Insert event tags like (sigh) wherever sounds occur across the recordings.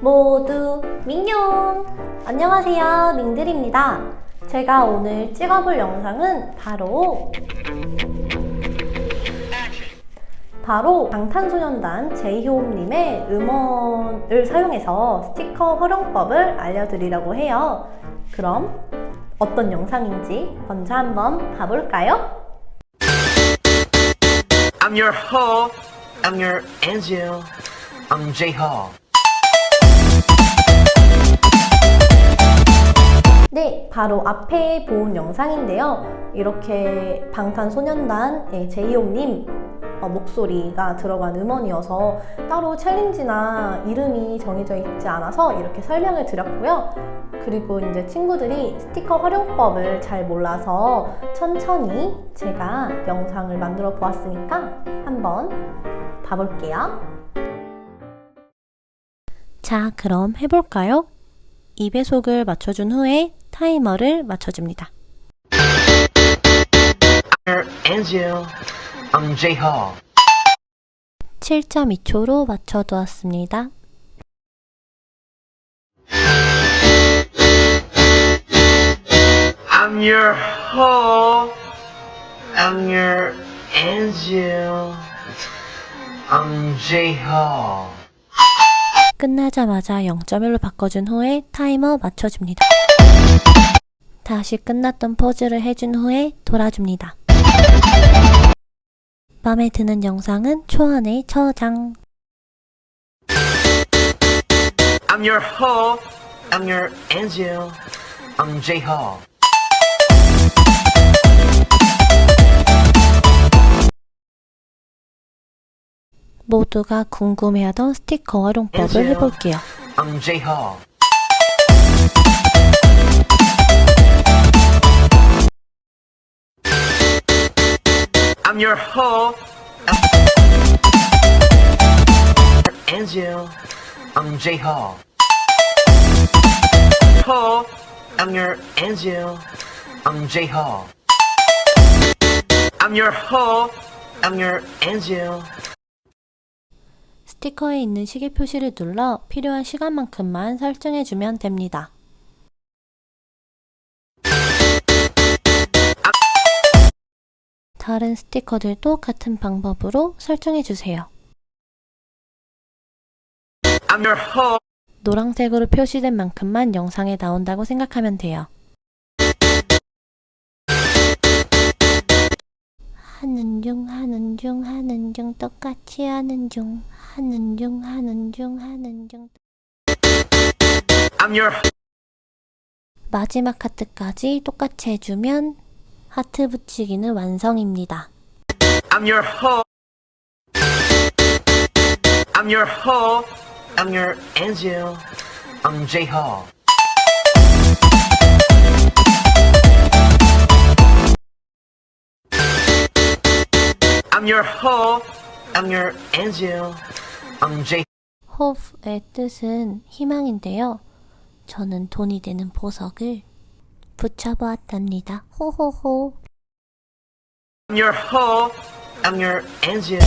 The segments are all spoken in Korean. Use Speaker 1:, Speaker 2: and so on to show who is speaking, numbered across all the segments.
Speaker 1: 안녕! 안녕하세요, 링들입니다. 제가 오늘 찍어볼 영상은 바로 바로 방탄소년단 제이홉님의 음원을 사용해서 스티커 활용법을 알려드리려고 해요. 그럼 어떤 영상인지 먼저 한번 봐볼까요?
Speaker 2: I'm your Ho. I'm your Angel. I'm J
Speaker 1: 네, 바로 앞에 본 영상인데요. 이렇게 방탄소년단 제이홉님 어, 목소리가 들어간 음원이어서 따로 챌린지나 이름이 정해져 있지 않아서 이렇게 설명을 드렸고요. 그리고 이제 친구들이 스티커 활용법을 잘 몰라서 천천히 제가 영상을 만들어 보았으니까 한번 봐볼게요. 자, 그럼 해볼까요? 2배속을 맞춰준 후에 타이머를 맞춰줍니다.
Speaker 2: Angel. I'm J Ho.
Speaker 1: 7.2초로 맞춰두었습니다.
Speaker 2: I'm your Ho. I'm your Angel. I'm J Ho.
Speaker 1: 끝나자마자 0.1로 바꿔준 후에 타이머 맞춰줍니다. 다시 끝났던 포즈를 해준 후에 돌아줍니다. 마음에 드는 영상은 초안에 저장.
Speaker 2: I'm your Ho. I'm your Angel. I'm J
Speaker 1: 모두가 궁금해하던 스티커 활용법을. 해볼게요.
Speaker 2: I'm your Angel. I'm J. I'm your Ho. I'm your Angel.
Speaker 1: 스티커에 있는 시계 표시를 눌러 필요한 시간만큼만 설정해주면 됩니다. 다른 스티커들도 같은 방법으로 설정해주세요. 노란색으로 표시된 만큼만 영상에 나온다고 생각하면 돼요. 하는 중 하는 중 하는 중 똑같이 하는 중 하는 중 하는 중 하는 중
Speaker 2: I'm your
Speaker 1: 마지막 하트까지 똑같이 해주면 하트 붙이기는 완성입니다.
Speaker 2: I'm your Ho. I'm your Ho. I'm your Angel. I'm J your Ho. I'm your Angel. I'm J.
Speaker 1: hope의 뜻은 희망인데요. 저는 돈이 되는 보석을 붙여보았답니다. 호호호.
Speaker 2: I'm your Ho. I'm your Angel.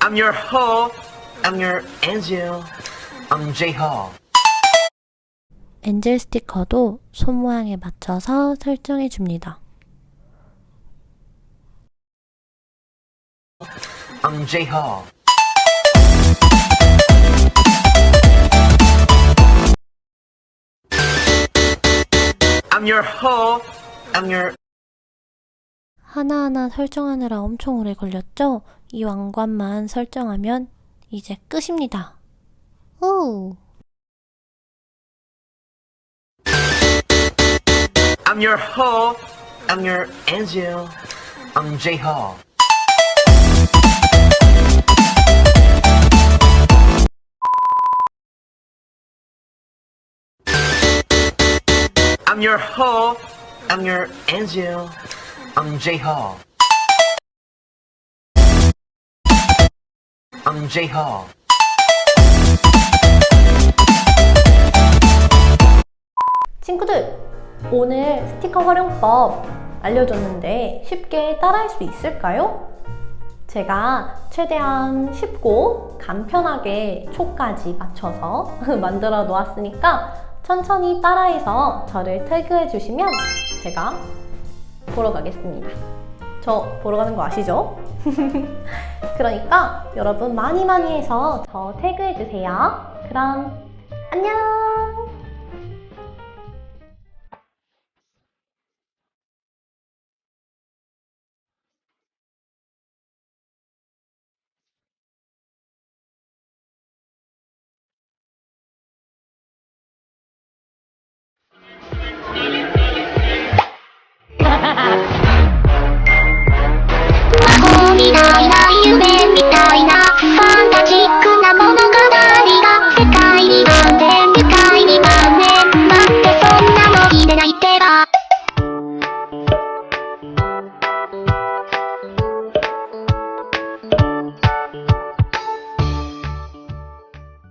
Speaker 2: I'm your Ho. I'm your Angel. I'm J Ho.
Speaker 1: 엔젤 스티커도 손 모양에 맞춰서 설정해 줍니다.
Speaker 2: I'm J. I'm your. I'm your
Speaker 1: 하나하나 설정하느라 엄청 오래 걸렸죠? 이 왕관만 설정하면 이제 끝입니다. 오!
Speaker 2: I'm your Ho. I'm your Angel. I'm J Ho. I'm your Ho. I'm your Angel. I'm J Ho. I'm J Ho.
Speaker 1: 친구들, 오늘 스티커 활용법 알려줬는데 쉽게 따라할 수 있을까요?
Speaker 3: 제가 최대한 쉽고 간편하게 초까지 맞춰서 (laughs) 만들어 놓았으니까 천천히 따라해서 저를 태그해 주시면 제가 보러 가겠습니다. 저 보러 가는 거 아시죠? (laughs) 그러니까 여러분 많이 많이 해서 저 태그해 주세요. 그럼 안녕! (laughs)